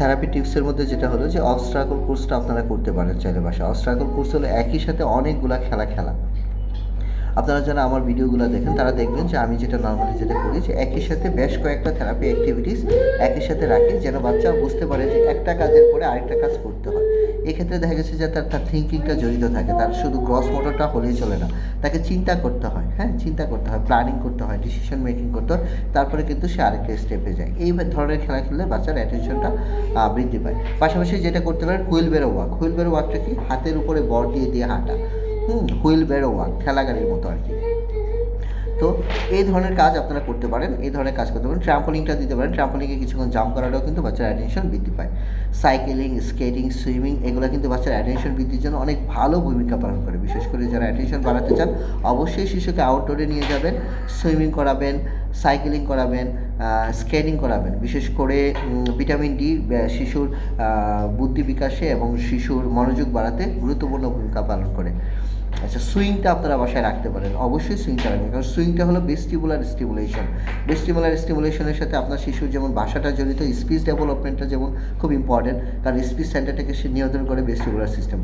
Therapy টিপসের মধ্যে যেটা হলো যে অবস্ট্রাকল কোর্সটা আপনারা করতে পারেন চাইলে বাসায়। অবস্ট্রাকল কোর্স হলো একই সাথে অনেকগুলা খেলা খেলা। আপনারা যারা আমার ভিডিওগুলো দেখেন, তারা দেখবেন যে আমি যেটা নর্মালি যেটা করি যে একই সাথে বেশ কয়েকটা থেরাপি অ্যাক্টিভিটিস একই সাথে রাখি, যেন বাচ্চা বুঝতে পারে যে একটা কাজের পরে আরেকটা কাজ করতে হয়। এক্ষেত্রে দেখা গেছে যে তার তার থিঙ্কিংটা জড়িত থাকে, তার শুধু গ্রস মোটরটা হলেই চলে না, তাকে চিন্তা করতে হয় হ্যাঁ? চিন্তা করতে হয় প্ল্যানিং করতে হয় ডিসিশন মেকিং করতে হয়, তারপরে কিন্তু সে আরেকটা স্টেপে যায়। এই ধরনের খেলা খেললে বাচ্চার অ্যাটেনশনটা বৃদ্ধি পায়। পাশাপাশি যেটা করতে পারেন, হুইল বেরো ওয়াক হুইল বেরো ওয়াকটা কি? হাতের উপরে বর দিয়ে দিয়ে হাঁটা। হুইল বেরো ওয়াক ঠেলাগাড়ির মতো আর কি। তো এই ধরনের কাজ আপনারা করতে পারেন, এই ধরনের কাজ করতে পারেন। ট্রাম্পলিংটা দিতে পারেন। ট্রাম্পলিংয়ে কিছুক্ষণ জাম্প করাটাও কিন্তু বাচ্চার অ্যাটেনশন বৃদ্ধি পায়। সাইকেলিং স্কেটিং সুইমিং এগুলো কিন্তু বাচ্চার অ্যাটেনশন বৃদ্ধির জন্য অনেক ভালো ভূমিকা পালন করে। বিশেষ করে যারা অ্যাটেনশন বাড়াতে চান, অবশ্যই শিশুকে আউটডোরে নিয়ে যাবেন সুইমিং করাবেন সাইকেলিং করাবেন স্কেটিং করাবেন। বিশেষ করে ভিটামিন ডি শিশুর বুদ্ধি বিকাশে এবং শিশুর মনোযোগ বাড়াতে গুরুত্বপূর্ণ ভূমিকা পালন করে। আচ্ছা সুইংটা আপনারা বাসায় রাখতে পারেন। অবশ্যই সুইংটা রাখবেন, কারণ সুইংটা হলো বেস্টিবুলার স্টিমুলেশন বেস্টিবুলার স্টিমুলেশনের সাথে আপনার শিশুর যেমন ভাষাটা জড়িত স্পিচ ডেভেলপমেন্টটা যেমন খুব ইম্পর্টেন্ট কারণ স্পিচ সেন্টারটাকে সে নিয়ন্ত্রণ করে বেস্টিবুলার সিস্টেম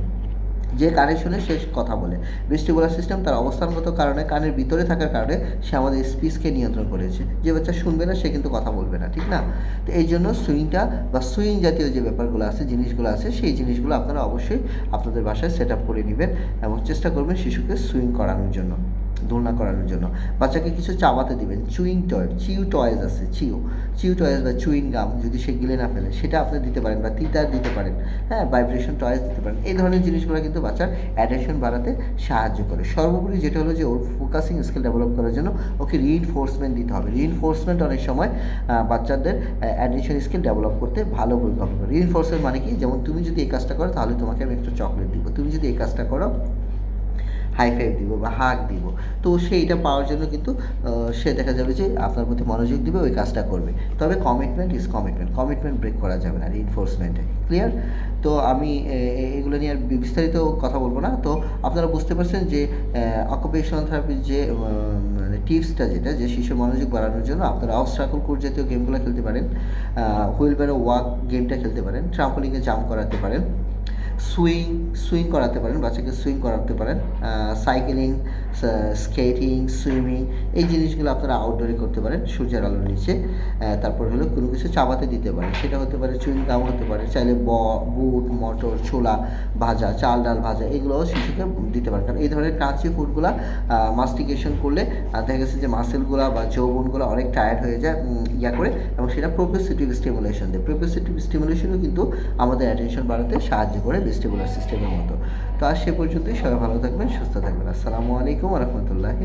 যে কানে শুনে সে কথা বলে। বেস্টিবুলার সিস্টেম তার অবস্থানগত কারণে কানের ভিতরে থাকার কারণে সে আমাদের স্পিচকে নিয়ন্ত্রণ করেছে। যে বাচ্চা শুনবে না, সে কিন্তু কথা বলবে না, ঠিক না? তো এই জন্য সুইংটা বা সুইং জাতীয় যে ব্যাপারগুলো আছে, জিনিসগুলো আছে, সেই জিনিসগুলো আপনারা অবশ্যই আপনাদের বাসায় সেট আপ করে নেবেন এবং চেষ্টা করবেন শিশুকে সুইং করানোর জন্য। দোলনা করানোর জন্য। বাচ্চাকে কিছু চাবাতে দিবেন। চুইং টয় চিউ টয়েস আছে চিউ চিউ টয়েস বা চুইং গাম যদি সে গিলে না ফেলে, সেটা আপনি দিতে পারেন বা তিতার দিতে পারেন। হ্যাঁ ভাইব্রেশন টয়েস দিতে পারেন। এই ধরনের জিনিসগুলো কিন্তু বাচ্চার অ্যাটেনশন বাড়াতে সাহায্য করে। সর্বোপরি যেটা হলো যে ওর ফোকাসিং স্কিল ডেভেলপ করার জন্য ওকে রিইনফোর্সমেন্ট দিতে হবে। রিইনফোর্সমেন্ট অনেক সময় বাচ্চাদের অ্যাটেনশন স্কিল ডেভেলপ করতে ভালো ভূমিকা রিইনফোর্সমেন্ট মানে কি? যেমন তুমি যদি এই কাজটা করো, তাহলে তোমাকে আমি একটা চকলেট দিব। তুমি যদি এই কাজটা করো হাই ফাইভ দিব বা হাক দিব। তো সেইটা পাওয়ার জন্য কিন্তু সে দেখা যাবে যে আপনার প্রতি মনোযোগ দিবে, ওই কাজটা করবে। তবে commitment is commitment commitment break করা যাবে না রিনফোর্সমেন্টে ক্লিয়ার তো আমি এগুলো নিয়ে আর বিস্তারিত কথা বলব না। তো আপনারা বুঝতে পারছেন যে অকুপেশনাল থেরাপির যে মানে টিপসটা যেটা, যে শিশু মনোযোগ বাড়ানোর জন্য আপনারা অবস্ট্রাকল কোর্স জাতীয় গেমগুলো খেলতে পারেন হুইল ব্যারো ওয়াক গেমটা খেলতে পারেন ট্রাম্পলিংয়ে জাম্প করাতে পারেন। সুইং সুইং করাতে পারেন বাচ্চাকে সুইং করাতে পারেন সাইকেলিং স্কেটিং সুইমিং এই জিনিসগুলো আপনারা আউটডোরে করতে পারেন, সূর্যের আলোর নিচে। তারপর হলো কোনো কিছু চাবাতে দিতে পারেন। সেটা হতে পারে চুইং গাম হতে পারে, চাইলে ব, বুট, মটর, ছোলা ভাজা, চাল ডাল ভাজা, এগুলোও শিশুকে দিতে পারেন। কারণ এই ধরনের ক্রাঞ্চি ফুডগুলো মাস্টিকেশন করলে দেখা গেছে যে মাসেলগুলো বা যৌবনগুলো অনেক টায়ার্ড হয়ে যায় ইয়া করে এবং সেটা প্রোপেসিটিভ স্টিমুলেশন দেয়। প্রোপেসিটিভ স্টিমুলেশনও কিন্তু আমাদের অ্যাটেনশন বাড়াতে সাহায্য করে ভেস্টিবুলার সিস্টেমের মতো। তো সে পর্যন্তই। সবাই ভালো থাকবেন সুস্থ থাকবেন। আসসালামু আলাইকুম রহমতুল্লাহি